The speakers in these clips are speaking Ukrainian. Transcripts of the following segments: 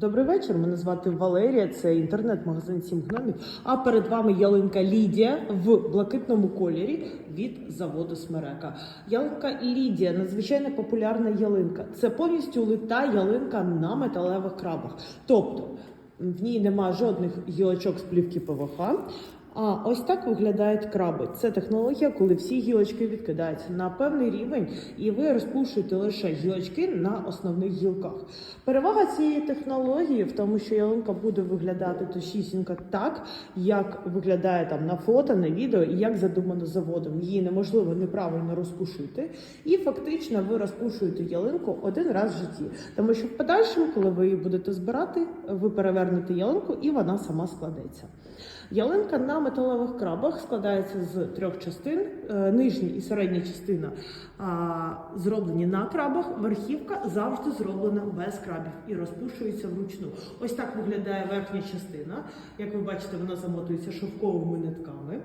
Добрий вечір. Мене звати Валерія. Це інтернет-магазин «Сім гномів. А перед вами ялинка Лідія в блакитному кольорі від заводу Смерека. Ялинка Лідія надзвичайно популярна ялинка. Це повністю лита ялинка на металевих крабах. Тобто в ній нема жодних гілочок з плівки ПВХ. А ось так виглядають краби. Це технологія, коли всі гілочки відкидаються на певний рівень, і ви розпушуєте лише гілочки на основних гілках. Перевага цієї технології в тому, що ялинка буде виглядати точнісінько так, як виглядає там на фото, на відео і як задумано заводом. Її неможливо неправильно розпушити. І фактично ви розпушуєте ялинку один раз в житті. Тому що в подальшому, коли ви її будете збирати, ви перевернете ялинку і вона сама складеться. Ялинка на металевих крабах складається з трьох частин. Е, Нижня і середня частина зроблені на крабах, верхівка завжди зроблена без крабів і розпушується вручну. Ось так виглядає верхня частина. Як ви бачите, вона замотується шовковими нитками.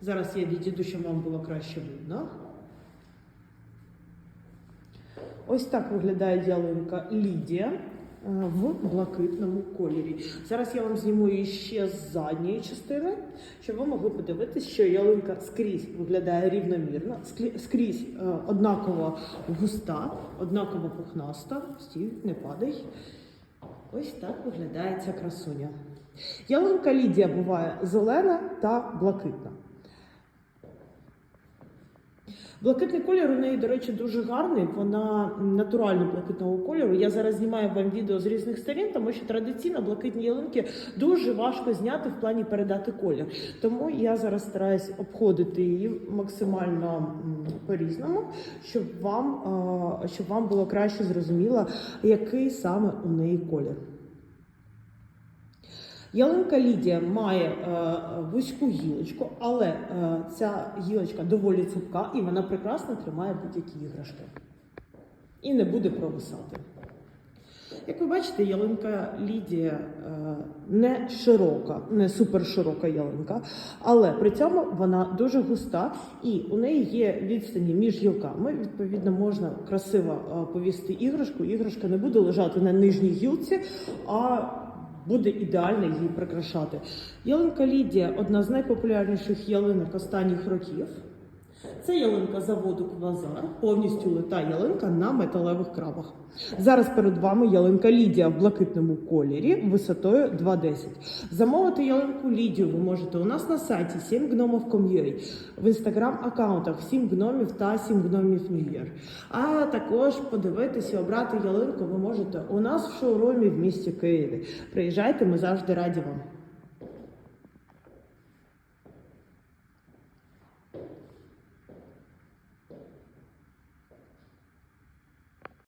Зараз я відійду, щоб вам було краще видно. Ось так виглядає ялинка Лідія в блакитному кольорі. Зараз я вам зніму ще з задньої частини, щоб ви могли подивитися, що ялинка скрізь виглядає рівномірно, скрізь е, однаково густа, однаково пухнаста. Стій, не падай. Ось так виглядає ця красуня. Ялинка Лідія буває зелена та блакитна. Блакитний колір у неї, до речі, дуже гарний. Вона натурально блакитного кольору. Я зараз знімаю вам відео з різних сторін, тому що традиційно блакитні ялинки дуже важко зняти в плані передати колір. Тому я зараз стараюсь обходити її максимально по-різному, щоб вам, е, щоб вам було краще зрозуміло, який саме у неї колір. Ялинка Лідія має е, вузьку гілочку, але е, ця гілочка доволі цупка і вона прекрасно тримає будь-які іграшки. І не буде провисати. Як ви бачите, ялинка Лідія е, не широка, не суперширока ялинка, але при цьому вона дуже густа і у неї є відстані між гілками. Відповідно, можна красиво е, повісти іграшку. Іграшка не буде лежати на нижній гілці, а буде ідеально її прикрашати. Ялинка Лідія одна з найпопулярніших ялинок останніх років. Це ялинка заводу Квазар, повністю лита ялинка на металевих крабах. Зараз перед вами ялинка Лідія в блакитному кольорі висотою 2,10. Замовити ялинку Лідію ви можете у нас на сайті 7gnomov.com.ua, в інстаграм-аккаунтах 7 гномів та 7 гномів Year. А також подивитися обрати ялинку ви можете у нас в шоурумі в місті Києві. Приїжджайте, ми завжди раді вам.